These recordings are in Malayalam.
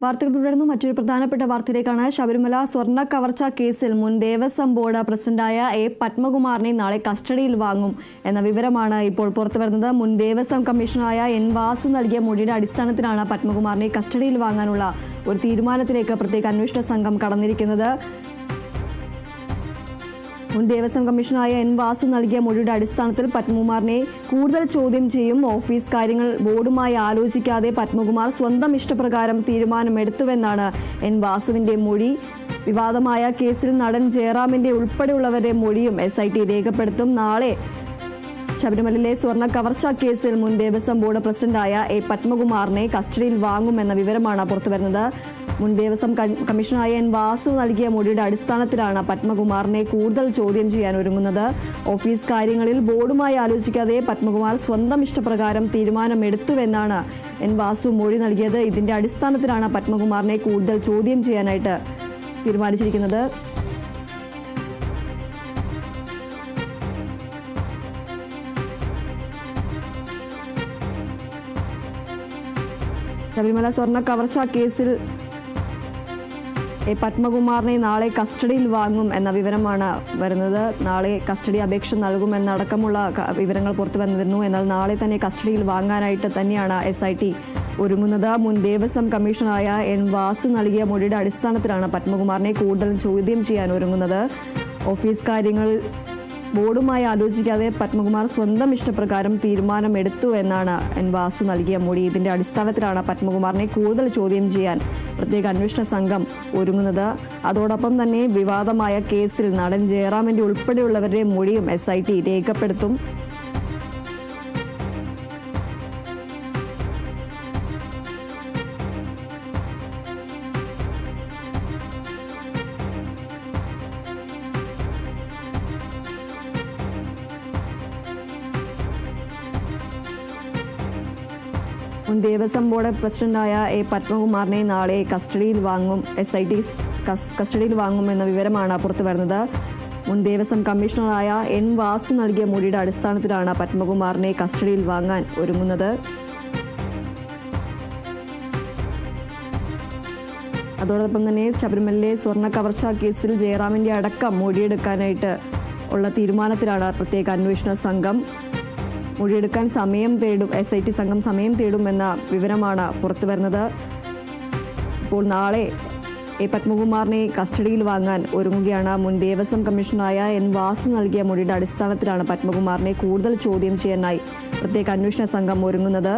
വാർത്തകൾ തുടർന്ന് മറ്റൊരു പ്രധാനപ്പെട്ട വാർത്തയിലേക്കാണ് ശബരിമല സ്വർണ കവർച്ച കേസിൽ മുൻ ദേവസ്വം ബോർഡ് പ്രസിഡന്റായ എ പത്മകുമാറിനെ നാളെ കസ്റ്റഡിയിൽ വാങ്ങും എന്ന വിവരമാണ് ഇപ്പോൾ പുറത്തുവരുന്നത് മുൻ ദേവസ്വം കമ്മീഷണറായ എൻ വാസു നൽകിയ മൊഴിയുടെ അടിസ്ഥാനത്തിലാണ് പത്മകുമാറിനെ കസ്റ്റഡിയിൽ വാങ്ങാനുള്ള ഒരു തീരുമാനത്തിലേക്ക് പ്രത്യേക അന്വേഷണ സംഘം കടന്നിരിക്കുന്നത്. മുൻ ദേവസ്വം കമ്മീഷണറായ എൻ വാസു നൽകിയ മൊഴിയുടെ അടിസ്ഥാനത്തിൽ പത്മകുമാറിനെ കൂടുതൽ ചോദ്യം ചെയ്യും ഓഫീസ് കാര്യങ്ങൾ ബോർഡുമായി ആലോചിക്കാതെ പത്മകുമാർ സ്വന്തം ഇഷ്ടപ്രകാരം തീരുമാനമെടുത്തുവെന്നാണ് എൻ വാസുവിന്റെ മൊഴി. വിവാദമായ കേസിൽ നടൻ ജയറാമിന്റെ ഉൾപ്പെടെയുള്ളവരുടെ മൊഴിയും എസ് ഐ ടി രേഖപ്പെടുത്തും. നാളെ ശബരിമലയിലെ സ്വർണ കവർച്ച കേസിൽ മുൻ ദേവസ്വം ബോർഡ് പ്രസിഡന്റായ എ പത്മകുമാറിനെ കസ്റ്റഡിയിൽ വാങ്ങുമെന്ന വിവരമാണ് പുറത്തുവരുന്നത്. മുൻ ദേവസ്വം കമ്മീഷണറായ എൻ വാസു നൽകിയ മൊഴിയുടെ അടിസ്ഥാനത്തിലാണ് പത്മകുമാറിനെ കൂടുതൽ ചോദ്യം ചെയ്യാൻ ഒരുങ്ങുന്നത്. ഓഫീസ് കാര്യങ്ങളിൽ ബോർഡുമായി ആലോചിക്കാതെ പത്മകുമാർ സ്വന്തം ഇഷ്ടപ്രകാരം തീരുമാനമെടുത്തുവെന്നാണ് എൻ വാസു മൊഴി നൽകിയത്. ഇതിന്റെ അടിസ്ഥാനത്തിലാണ് പത്മകുമാറിനെ കൂടുതൽ ചോദ്യം ചെയ്യാനായിട്ട് തീരുമാനിച്ചിരിക്കുന്നത്. ശബരിമല സ്വർണ കവർച്ച കേസിൽ പത്മകുമാറിനെ നാളെ കസ്റ്റഡിയിൽ വാങ്ങും എന്ന വിവരമാണ് വരുന്നത്. നാളെ കസ്റ്റഡി അപേക്ഷ നൽകുമെന്നടക്കമുള്ള വിവരങ്ങൾ പുറത്തു വന്നിരുന്നു. എന്നാൽ നാളെ തന്നെ കസ്റ്റഡിയിൽ വാങ്ങാനായിട്ട് തന്നെയാണ് എസ് ഐ ടി ഒരുങ്ങുന്നത്. മുൻ ദേവസ്വം കമ്മീഷണറായ എൻ വാസു നൽകിയ മൊഴിയുടെ അടിസ്ഥാനത്തിലാണ് പത്മകുമാറിനെ കൂടുതൽ ചോദ്യം ചെയ്യാൻ ഒരുങ്ങുന്നത്. ഓഫീസ് കാര്യങ്ങൾ ബോർഡുമായി ആലോചിക്കാതെ പത്മകുമാർ സ്വന്തം ഇഷ്ടപ്രകാരം തീരുമാനമെടുത്തു എന്നാണ് എൻ വാസു നൽകിയ മൊഴി. ഇതിന്റെ അടിസ്ഥാനത്തിലാണ് പത്മകുമാറിനെ കൂടുതൽ ചോദ്യം ചെയ്യാൻ പ്രത്യേക അന്വേഷണ സംഘം ഒരുങ്ങുന്നത്. അതോടൊപ്പം തന്നെ വിവാദമായ കേസിൽ നടൻ ജയറാമിന്റെ ഉൾപ്പെടെയുള്ളവരുടെ മൊഴിയും എസ് രേഖപ്പെടുത്തും. മുൻ ദേവസ്വം ബോർഡ് പ്രസിഡന്റായ എ പത്മകുമാറിനെ നാളെ കസ്റ്റഡിയിൽ വാങ്ങും എസ് ഐ ടി കസ്റ്റഡിയിൽ വാങ്ങുമെന്ന വിവരമാണ് പുറത്തു വരുന്നത് മുൻ ദേവസ്വം കമ്മീഷണറായ എൻ വാസു നൽകിയ മൊഴിയുടെ അടിസ്ഥാനത്തിലാണ് പത്മകുമാറിനെ കസ്റ്റഡിയിൽ വാങ്ങാൻ ഒരുങ്ങുന്നത്. അതോടൊപ്പം തന്നെ ശബരിമലയിലെ സ്വർണ കവർച്ച കേസിൽ ജയറാമിന്റെ അടക്കം മൊഴിയെടുക്കാനായിട്ട് ഉള്ള തീരുമാനത്തിലാണ് പ്രത്യേക അന്വേഷണ സംഘം. മൊഴിയെടുക്കാൻ സമയം തേടും എസ് ഐ ടി സംഘം സമയം തേടുമെന്ന വിവരമാണ് പുറത്തു വരുന്നത്. ഇപ്പോൾ നാളെ എ പത്മകുമാറിനെ കസ്റ്റഡിയിൽ വാങ്ങാൻ ഒരുങ്ങുകയാണ് മുൻ ദേവസ്വം കമ്മീഷണറായ എൻ വാസു നൽകിയ മൊഴിയുടെ അടിസ്ഥാനത്തിലാണ് പത്മകുമാറിനെ കൂടുതൽ ചോദ്യം ചെയ്യാനായി പ്രത്യേക അന്വേഷണ സംഘം ഒരുങ്ങുന്നത്.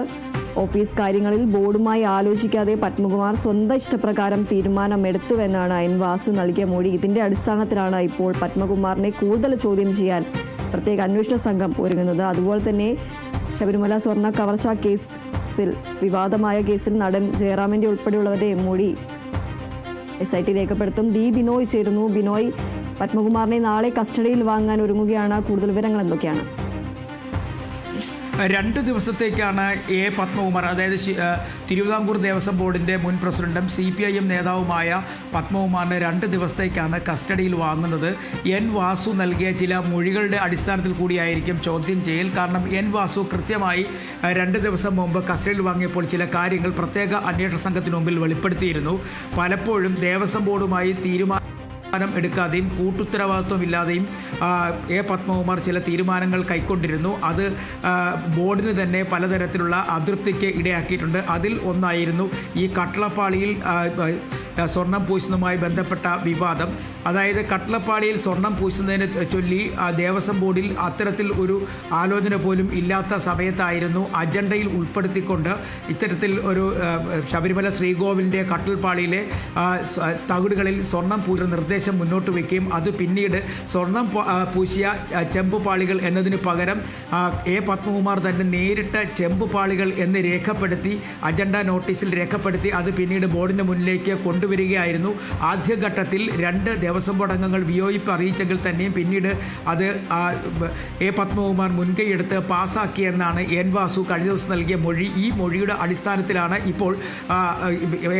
ഓഫീസ് കാര്യങ്ങളിൽ ബോർഡുമായി ആലോചിക്കാതെ പത്മകുമാർ സ്വന്തം ഇഷ്ടപ്രകാരം തീരുമാനമെടുത്തുവെന്നാണ് എൻ വാസു നൽകിയ മൊഴി. ഇതിന്റെ അടിസ്ഥാനത്തിലാണ് ഇപ്പോൾ പത്മകുമാറിനെ കൂടുതൽ ചോദ്യം ചെയ്യാൻ പ്രത്യേക അന്വേഷണ സംഘം ഒരുങ്ങുന്നത്. അതുപോലെ തന്നെ ശബരിമല സ്വർണ കവർച്ച കേസിൽ വിവാദമായ കേസിൽ നടൻ ജയറാമിന്റെ ഉൾപ്പെടെയുള്ളവരുടെ മൊഴി എസ് ഐ ടി രേഖപ്പെടുത്തും. ഡി ബിനോയ് ചേരുന്നു. ബിനോയ് പത്മകുമാറിനെ നാളെ കസ്റ്റഡിയിൽ വാങ്ങാൻ ഒരുങ്ങുകയാണ്. കൂടുതൽ വിവരങ്ങൾ എന്തൊക്കെയാണ്? രണ്ട് ദിവസത്തേക്കാണ് എ പത്മകുമാർ അതായത് തിരുവിതാംകൂർ ദേവസ്വം ബോർഡിന്റെ മുൻ പ്രസിഡന്റും സി പി ഐ എം നേതാവുമായ പത്മകുമാറിനെ രണ്ട് ദിവസത്തേക്കാണ് കസ്റ്റഡിയിൽ വാങ്ങുന്നത്. എൻ വാസു നൽകിയ ചില മൊഴികളുടെ അടിസ്ഥാനത്തിൽ കൂടിയായിരിക്കും ചോദ്യം ചെയ്യൽ. കാരണം എൻ വാസു കൃത്യമായി രണ്ട് ദിവസം മുമ്പ് കസ്റ്റഡിയിൽ വാങ്ങിയപ്പോൾ ചില കാര്യങ്ങൾ പ്രത്യേക അന്വേഷണ സംഘത്തിന് മുമ്പിൽ വെളിപ്പെടുത്തിയിരുന്നു. പലപ്പോഴും ദേവസ്വം ബോർഡുമായി തീരുമാനം തീരുമാനം എടുക്കാതെയും കൂട്ടുത്തരവാദിത്വമില്ലാതെയും ഇല്ലാതെയും എ പത്മകുമാർ ചില തീരുമാനങ്ങൾ കൈക്കൊണ്ടിരുന്നു. അത് ബോർഡിന് തന്നെ പലതരത്തിലുള്ള അതൃപ്തിക്ക് ഇടയാക്കിയിട്ടുണ്ട്. അതിൽ ഒന്നായിരുന്നു ഈ കട്ടളപ്പാളിയിൽ സ്വർണം പൂശുന്നതുമായി ബന്ധപ്പെട്ട വിവാദം. അതായത് കട്ടളപ്പാളിയിൽ സ്വർണം പൂശുന്നതിനെ ചൊല്ലി ദേവസ്വം ബോർഡിൽ അത്തരത്തിൽ ഒരു ആലോചന പോലും ഇല്ലാത്ത സമയത്തായിരുന്നു അജണ്ടയിൽ ഉൾപ്പെടുത്തിക്കൊണ്ട് ഇത്തരത്തിൽ ഒരു ശബരിമല ശ്രീകോവിലിന്റെ കട്ടൽപ്പാളിയിലെ തകിടുകളിൽ സ്വർണം പൂശ നിർദ്ദേശം മുന്നോട്ട് വയ്ക്കുകയും അത് പിന്നീട് സ്വർണം പൂശിയ ചെമ്പുപാളികൾ പാളികൾ എന്നതിന് പകരം എ പത്മകുമാർ തന്നെ നേരിട്ട് ചെമ്പുപാളികൾ എന്ന് രേഖപ്പെടുത്തി അജണ്ട നോട്ടീസിൽ രേഖപ്പെടുത്തി അത് പിന്നീട് ബോർഡിന് മുന്നിലേക്ക് കൊണ്ടുവരിക വരികയായിരുന്നു. ആദ്യഘട്ടത്തിൽ രണ്ട് ദേവസ്വം ബോർഡംഗങ്ങൾ വിയോജിപ്പ് അറിയിച്ചെങ്കിൽ തന്നെയും പിന്നീട് അത് എ പത്മകുമാർ മുൻകൈയെടുത്ത് പാസ്സാക്കിയെന്നാണ് എൻ വാസു കഴിഞ്ഞ ദിവസം നൽകിയ മൊഴി. ഈ മൊഴിയുടെ അടിസ്ഥാനത്തിലാണ് ഇപ്പോൾ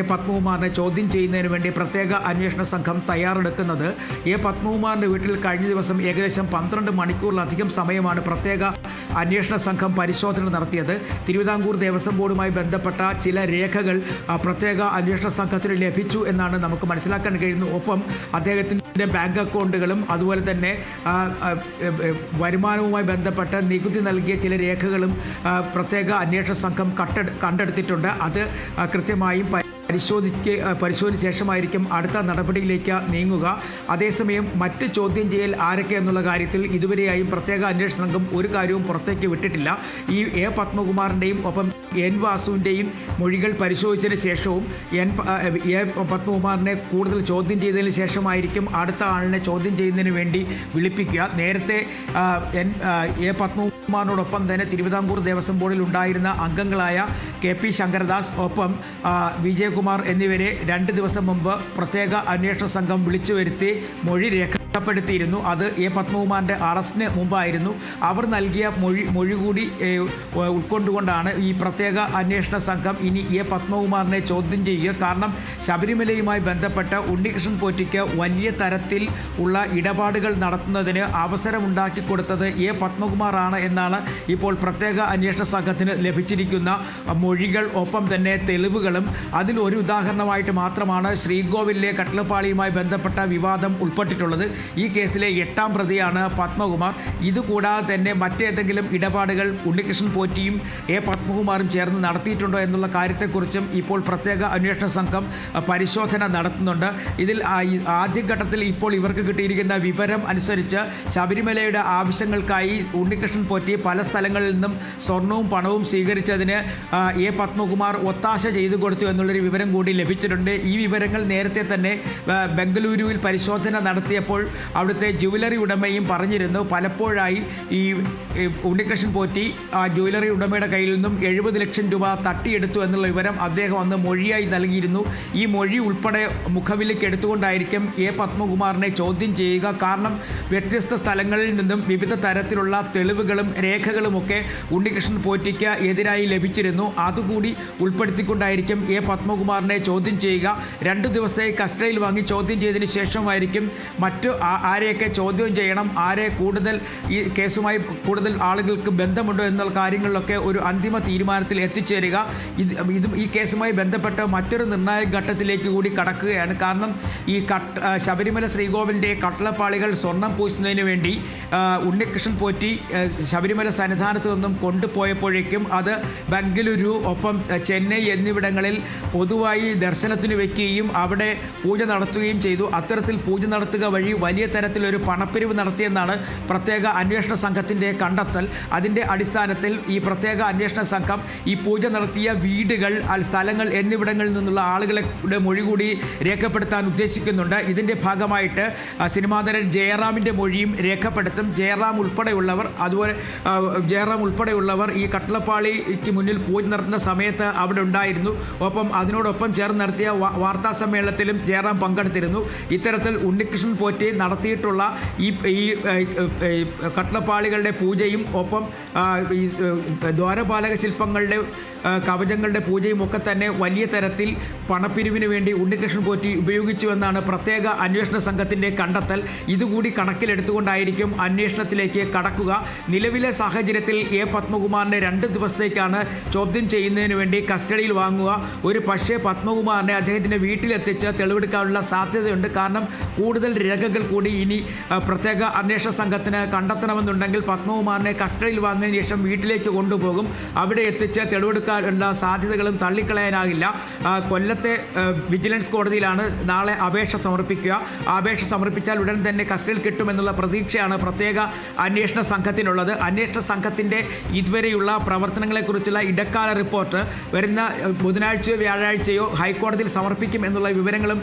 എ പത്മകുമാറിനെ ചോദ്യം ചെയ്യുന്നതിന് വേണ്ടി പ്രത്യേക അന്വേഷണ സംഘം തയ്യാറെടുക്കുന്നത്. എ പത്മകുമാറിന്റെ വീട്ടിൽ കഴിഞ്ഞ ദിവസം ഏകദേശം പന്ത്രണ്ട് മണിക്കൂറിലധികം സമയമാണ് പ്രത്യേക അന്വേഷണ സംഘം പരിശോധന നടത്തിയത്. തിരുവിതാംകൂർ ദേവസ്വം ബോർഡുമായി ബന്ധപ്പെട്ട ചില രേഖകൾ പ്രത്യേക അന്വേഷണ സംഘത്തിന് ലഭിച്ചു. എന്നാണ് നമുക്ക് മനസ്സിലാക്കാൻ കഴിയുന്നത് ഒപ്പം അദ്ദേഹത്തിന്റെ ബാങ്ക് അക്കൗണ്ടുകളും അതുപോലെ തന്നെ വരുമാനവുമായി ബന്ധപ്പെട്ട് നികുതി നൽകിയ ചില രേഖകളും പ്രത്യേക അന്വേഷണ സംഘം കട്ടെ കണ്ടെടുത്തിട്ടുണ്ട്. അത് കൃത്യമായും പരിശോധിക്ക പരിശോധിച്ച ശേഷമായിരിക്കും അടുത്ത നടപടിയിലേക്ക് നീങ്ങുക. അതേസമയം മറ്റ് ചോദ്യം ചെയ്യൽ ആരൊക്കെ എന്നുള്ള കാര്യത്തിൽ ഇതുവരെയായും പ്രത്യേക അന്വേഷണ സംഘം ഒരു കാര്യവും പുറത്തേക്ക് വിട്ടിട്ടില്ല. ഈ എ പത്മകുമാറിന്റെയും ഒപ്പം എൻ വാസുവിന്റെയും മൊഴികൾ പരിശോധിച്ചതിന് ശേഷവും എൻ എ പത്മകുമാറിനെ കൂടുതൽ ചോദ്യം ചെയ്തതിന് ശേഷമായിരിക്കും അടുത്ത ആളിനെ ചോദ്യം ചെയ്യുന്നതിന് വേണ്ടി വിളിപ്പിക്കുക. നേരത്തെ എൻ എ പത്മകുമാറിനോടൊപ്പം തന്നെ തിരുവിതാംകൂർ ദേവസ്വം ബോർഡിൽ ഉണ്ടായിരുന്ന അംഗങ്ങളായ കെ പി ശങ്കരദാസ് ഒപ്പം വിജയകുമാർ എന്നിവരെ രണ്ട് ദിവസം മുമ്പ് പ്രത്യേക അന്വേഷണ സംഘം വിളിച്ചു വരുത്തി മൊഴി രേഖപ്പെടുത്തിയിരുന്നു. അത് എ പത്മകുമാറിന്റെ അറസ്റ്റിന് മുമ്പായിരുന്നു. അവർ നൽകിയ മൊഴി മൊഴി കൂടി ഉൾക്കൊണ്ടുകൊണ്ടാണ് ഈ പ്രത്യേക അന്വേഷണ സംഘം ഇനി എ പത്മകുമാറിനെ ചോദ്യം ചെയ്യുക. കാരണം ശബരിമലയുമായി ബന്ധപ്പെട്ട ഉണ്ണികൃഷ്ണൻ പോറ്റിക്ക് വലിയ തരത്തിൽ ഉള്ള ഇടപാടുകൾ നടത്തുന്നതിന് അവസരമുണ്ടാക്കി കൊടുത്തത് എ പത്മകുമാറാണ് എന്നാണ് ഇപ്പോൾ പ്രത്യേക അന്വേഷണ സംഘത്തിന് ലഭിച്ചിരിക്കുന്ന മൊഴികൾ ഒപ്പം തന്നെ തെളിവുകളും. അതിൽ ഒരു ഉദാഹരണമായിട്ട് മാത്രമാണ് ശ്രീകോവിലെ കട്ടിലപ്പാളിയുമായി ബന്ധപ്പെട്ട വിവാദം ഉൾപ്പെട്ടിട്ടുള്ളത്. ഈ കേസിലെ എട്ടാം പ്രതിയാണ് പത്മകുമാർ. ഇതുകൂടാതെ തന്നെ മറ്റേതെങ്കിലും ഇടപാടുകൾ ഉണ്ണികൃഷ്ണൻ പോറ്റിയും എ പത്മകുമാറും ചേർന്ന് നടത്തിയിട്ടുണ്ടോ എന്നുള്ള കാര്യത്തെക്കുറിച്ചും ഇപ്പോൾ പ്രത്യേക അന്വേഷണ സംഘം പരിശോധന നടത്തുന്നുണ്ട്. ഇതിൽ ആദ്യഘട്ടത്തിൽ ഇപ്പോൾ ഇവർക്ക് കിട്ടിയിരിക്കുന്ന വിവരം അനുസരിച്ച് ശബരിമലയുടെ ആവശ്യങ്ങൾക്കായി ഉണ്ണികൃഷ്ണൻ പോറ്റി പല സ്ഥലങ്ങളിൽ നിന്നും സ്വർണവും പണവും സ്വീകരിച്ചതിന് എ പത്മകുമാർ ഒത്താശ ചെയ്തു കൊടുത്തു എന്നുള്ളൊരു വിവരം കൂടി ലഭിച്ചിട്ടുണ്ട്. ഈ വിവരങ്ങൾ നേരത്തെ തന്നെ ബംഗളൂരുവിൽ പരിശോധന നടത്തിയപ്പോൾ അവിടുത്തെ ജുവലറി ഉടമയും പറഞ്ഞിരുന്നു. പലപ്പോഴായി ഈ ഉണ്ണികൃഷ്ണൻ പോറ്റി ആ ജുവലറി ഉടമയുടെ കയ്യിൽ നിന്നും എഴുപത് ലക്ഷം രൂപ തട്ടിയെടുത്തു എന്നുള്ള വിവരം അദ്ദേഹം അന്ന് മൊഴിയായി നൽകിയിരുന്നു. ഈ മൊഴി ഉൾപ്പെടെ മുഖവിലേക്ക് എടുത്തുകൊണ്ടായിരിക്കും എ പത്മകുമാറിനെ ചോദ്യം ചെയ്യുക. കാരണം വ്യത്യസ്ത സ്ഥലങ്ങളിൽ നിന്നും വിവിധ തരത്തിലുള്ള തെളിവുകളും രേഖകളുമൊക്കെ ഉണ്ണികൃഷ്ണൻ പോറ്റിക്ക് എതിരായി ലഭിച്ചിരുന്നു. അതുകൂടി ഉൾപ്പെടുത്തിക്കൊണ്ടായിരിക്കും എ പത്മകുമാറിനെ ചോദ്യം ചെയ്യുക. രണ്ടു ദിവസത്തെ കസ്റ്റഡിയിൽ വാങ്ങി ചോദ്യം ചെയ്തതിന് ശേഷമായിരിക്കും മറ്റു ആരെയൊക്കെ ചോദ്യം ചെയ്യണം ആരെ കൂടുതൽ ഈ കേസുമായി കൂടുതൽ ആളുകൾക്ക് ബന്ധമുണ്ടോ എന്നുള്ള കാര്യങ്ങളിലൊക്കെ ഒരു അന്തിമ തീരുമാനത്തിൽ എത്തിച്ചേരുക. ഇത് ഇത് ഈ കേസുമായി ബന്ധപ്പെട്ട മറ്റൊരു നിർണായക ഘട്ടത്തിലേക്ക് കൂടി കടക്കുകയാണ്. കാരണം ഈ കട്ട് ശബരിമല ശ്രീകോവിലിന്റെ കട്ടളപ്പാളികൾ സ്വർണം പൂശുന്നതിന് വേണ്ടി ഉണ്ണികൃഷ്ണൻ പോറ്റി ശബരിമല സന്നിധാനത്ത് നിന്നും കൊണ്ടുപോയപ്പോഴേക്കും അത് ബംഗലൂരു ഒപ്പം ചെന്നൈ എന്നിവിടങ്ങളിൽ പൊതുവായി ദർശനത്തിന് വയ്ക്കുകയും അവിടെ പൂജ നടത്തുകയും ചെയ്തു. അത്തരത്തിൽ പൂജ നടത്തുക വഴി വലിയ തരത്തിലൊരു പണപ്പിരിവ് നടത്തിയെന്നാണ് പ്രത്യേക അന്വേഷണ സംഘത്തിന്റെ കണ്ടെത്തൽ. അതിന്റെ അടിസ്ഥാനത്തിൽ ഈ പ്രത്യേക അന്വേഷണ സംഘം ഈ പൂജ നടത്തിയ വീടുകൾ സ്ഥലങ്ങൾ എന്നിവിടങ്ങളിൽ നിന്നുള്ള ആളുകളുടെ മൊഴി കൂടി രേഖപ്പെടുത്താൻ ഉദ്ദേശിക്കുന്നുണ്ട്. ഇതിന്റെ ഭാഗമായിട്ട് സിനിമാതരൻ ജയറാമിന്റെ മൊഴിയും രേഖപ്പെടുത്തും. ജയറാം ഉൾപ്പെടെയുള്ളവർ അതുപോലെ ജയറാം ഉൾപ്പെടെയുള്ളവർ ഈ കട്ടളപ്പാളിക്ക് മുന്നിൽ പൂജ നടത്തുന്ന സമയത്ത് അവിടെ ഉണ്ടായിരുന്നു. ഒപ്പം അതിനോടൊപ്പം ചേർന്ന് നടത്തിയ വാർത്താ സമ്മേളനത്തിലും ജയറാം പങ്കെടുത്തിരുന്നു. ഇത്തരത്തിൽ ഉണ്ണികൃഷ്ണൻ പോറ്റി നടത്തിയിട്ടുള്ള ഈ ഈ ഏ, പൂജയും ഒപ്പം ഈ ദ്വാരപാലക ശില്പങ്ങളുടെ കവചങ്ങളുടെ പൂജയും ഒക്കെ തന്നെ വലിയ തരത്തിൽ പണപ്പിരിവിന് വേണ്ടി ഉണ്ണികൃഷ്ണൻ പോറ്റി ഉപയോഗിച്ചുവെന്നാണ് പ്രത്യേക അന്വേഷണ സംഘത്തിന്റെ കണ്ടെത്തൽ. ഇതുകൂടി കണക്കിലെടുത്തുകൊണ്ടായിരിക്കും അന്വേഷണത്തിലേക്ക് കടക്കുക. നിലവിലെ സാഹചര്യത്തിൽ എ പത്മകുമാറിനെ രണ്ട് ദിവസത്തേക്കാണ് ചോദ്യം ചെയ്യുന്നതിന് വേണ്ടി കസ്റ്റഡിയിൽ വാങ്ങുക. ഒരു പക്ഷേ പത്മകുമാറിനെ അദ്ദേഹത്തിന്റെ വീട്ടിലെത്തിച്ച് തെളിവെടുക്കാനുള്ള സാധ്യതയുണ്ട്. കാരണം കൂടുതൽ രേഖകൾ കൂടി ഇനി പ്രത്യേക അന്വേഷണ സംഘത്തിന് കണ്ടെത്തണമെന്നുണ്ടെങ്കിൽ പത്മകുമാറിനെ കസ്റ്റഡിയിൽ വാങ്ങിയതിനു ശേഷം വീട്ടിലേക്ക് കൊണ്ടുപോകും. അവിടെ എത്തിച്ച് തെളിവെടുക്കാനുള്ള സാധ്യതകളും തള്ളിക്കളയാനാകില്ല. കൊല്ലത്തെ വിജിലൻസ് കോടതിയിലാണ് നാളെ അപേക്ഷ സമർപ്പിക്കുക. അപേക്ഷ സമർപ്പിച്ചാൽ ഉടൻ തന്നെ കസ്റ്റഡിയിൽ കിട്ടുമെന്നുള്ള പ്രതീക്ഷയാണ് പ്രത്യേക അന്വേഷണ സംഘത്തിനുള്ളത്. അന്വേഷണ സംഘത്തിന്റെ ഇതുവരെയുള്ള പ്രവർത്തനങ്ങളെക്കുറിച്ചുള്ള ഇടക്കാല റിപ്പോർട്ട് വരുന്ന ബുധനാഴ്ചയോ വ്യാഴാഴ്ചയോ ഹൈക്കോടതിയിൽ സമർപ്പിക്കും എന്നുള്ള വിവരങ്ങളും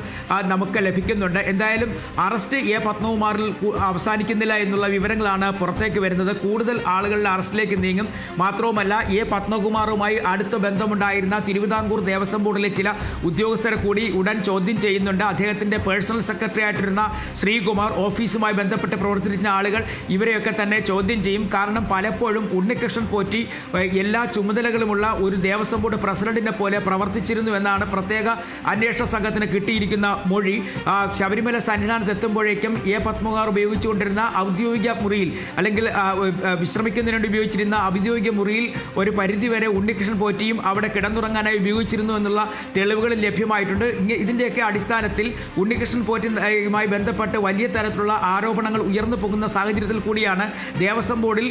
നമുക്ക് ലഭിക്കുന്നുണ്ട്. എന്തായാലും അറസ്റ്റ് എ പത്മകുമാറിൽ അവസാനിക്കുന്നില്ല എന്നുള്ള വിവരങ്ങളാണ് പുറത്തേക്ക് വരുന്നത്. കൂടുതൽ ആളുകളുടെ അറസ്റ്റിലേക്ക് നീങ്ങും. മാത്രവുമല്ല എ പത്മകുമാറുമായി അടുത്ത ബന്ധമുണ്ടായിരുന്ന തിരുവിതാംകൂർ ദേവസ്വം ബോർഡിലെ ചില ഉദ്യോഗസ്ഥരെ കൂടി ഉടൻ ചോദ്യം ചെയ്യുന്നുണ്ട്. അദ്ദേഹത്തിന്റെ പേഴ്സണൽ സെക്രട്ടറി ആയിട്ടിരുന്ന ശ്രീകുമാർ ഓഫീസുമായി ബന്ധപ്പെട്ട് പ്രവർത്തിച്ചിരുന്ന ആളുകൾ ഇവരെയൊക്കെ തന്നെ ചോദ്യം ചെയ്യും. കാരണം പലപ്പോഴും ഉണ്ണികൃഷ്ണൻ പോറ്റി എല്ലാ ചുമതലകളുമുള്ള ഒരു ദേവസ്വം ബോർഡ് പ്രസിഡന്റിനെ പോലെ പ്രവർത്തിച്ചിരുന്നു എന്നാണ് പ്രത്യേക അന്വേഷണ സംഘത്തിന് കിട്ടിയിരിക്കുന്ന മൊഴി. ശബരിമല സന്നിധാനത്ത് എത്തുമ്പോഴേക്കും എ പത്മകുമാർ ഉപയോഗിച്ചുകൊണ്ടിരുന്ന ഔദ്യോഗിക മുറിയിൽ അല്ലെങ്കിൽ വിശ്രമിക്കുന്നതിന് വേണ്ടി ഉപയോഗിച്ചിരുന്ന ഔദ്യോഗിക മുറിയിൽ ഒരു പരിധിവരെ ഉണ്ണികൃഷ്ണൻ പോറ്റിയും അവിടെ കിടന്നുറങ്ങാനായി ഉപയോഗിച്ചിരുന്നു എന്നുള്ള തെളിവുകൾ ലഭ്യമായിട്ടുണ്ട്. ഇതിന്റെയൊക്കെ അടിസ്ഥാനത്തിൽ ഉണ്ണികൃഷ്ണൻ പോറ്റിയുമായി ബന്ധപ്പെട്ട് വലിയ തരത്തിലുള്ള ആരോപണങ്ങൾ ഉയർന്നു പോകുന്ന സാഹചര്യത്തിൽ കൂടിയാണ് ദേവസ്വം ബോർഡിൽ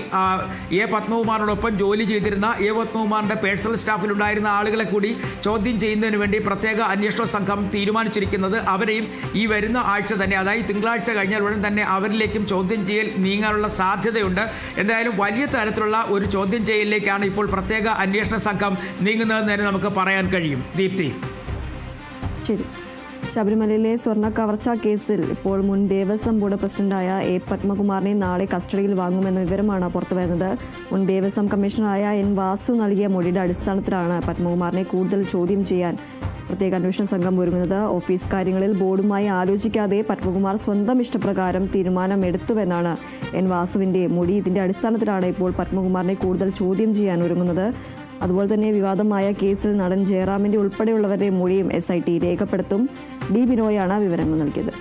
എ പത്മകുമാറിനോടൊപ്പം ജോലി ചെയ്തിരുന്ന എ പത്മകുമാറിന്റെ പേഴ്സണൽ സ്റ്റാഫിലുണ്ടായിരുന്ന ആളുകളെ കൂടി ചോദ്യം ചെയ്യുന്നതിന് വേണ്ടി പ്രത്യേക അന്വേഷണ സംഘം തീരുമാനിച്ചിരിക്കുന്നത് അവരെയും ഈ വരുന്ന ആഴ്ച തന്നെ അതായത് തിങ്കളാഴ്ച കഴിഞ്ഞാൽ ഉടൻ തന്നെ അവരിലേക്കും ചോദ്യം ചെയ്യൽ നീങ്ങാനുള്ള സാധ്യതയുണ്ട്. എന്തായാലും വലിയ തരത്തിലുള്ള ഒരു ചോദ്യം ചെയ്യലിലേക്കാണ് ഇപ്പോൾ പ്രത്യേക അന്വേഷണ സംഘം നീങ്ങുന്നതെന്ന് തന്നെ നമുക്ക് പറയാൻ കഴിയും. ദീപ്തി. ശരി. ശബരിമലയിലെ സ്വർണ കവർച്ചാ കേസിൽ ഇപ്പോൾ മുൻ ദേവസ്വം ബോർഡ് പ്രസിഡന്റായ എ പത്മകുമാറിനെ നാളെ കസ്റ്റഡിയിൽ വാങ്ങുമെന്ന വിവരമാണ് പുറത്തുവരുന്നത്. മുൻ ദേവസ്വം കമ്മീഷണറായ എൻ വാസു നൽകിയ മൊഴിയുടെ അടിസ്ഥാനത്തിലാണ് പത്മകുമാറിനെ കൂടുതൽ ചോദ്യം ചെയ്യാൻ പ്രത്യേക അന്വേഷണ സംഘം ഒരുങ്ങുന്നത്. ഓഫീസ് കാര്യങ്ങളിൽ ബോർഡുമായി ആലോചിക്കാതെ പത്മകുമാർ സ്വന്തം ഇഷ്ടപ്രകാരം തീരുമാനമെടുത്തുവെന്നാണ് എൻ വാസുവിന്റെ മൊഴി. ഇതിന്റെ അടിസ്ഥാനത്തിലാണ് ഇപ്പോൾ പത്മകുമാറിനെ കൂടുതൽ ചോദ്യം ചെയ്യാൻ ഒരുങ്ങുന്നത്. അതുപോലെ തന്നെ വിവാദമായ കേസിൽ നടൻ ജയറാമിന്റെ ഉൾപ്പെടെയുള്ളവരുടെ മൊഴിയും എസ് ഐ ടി രേഖപ്പെടുത്തും. ഡി ബിനോയാണ് വിവരങ്ങൾ നൽകിയത്.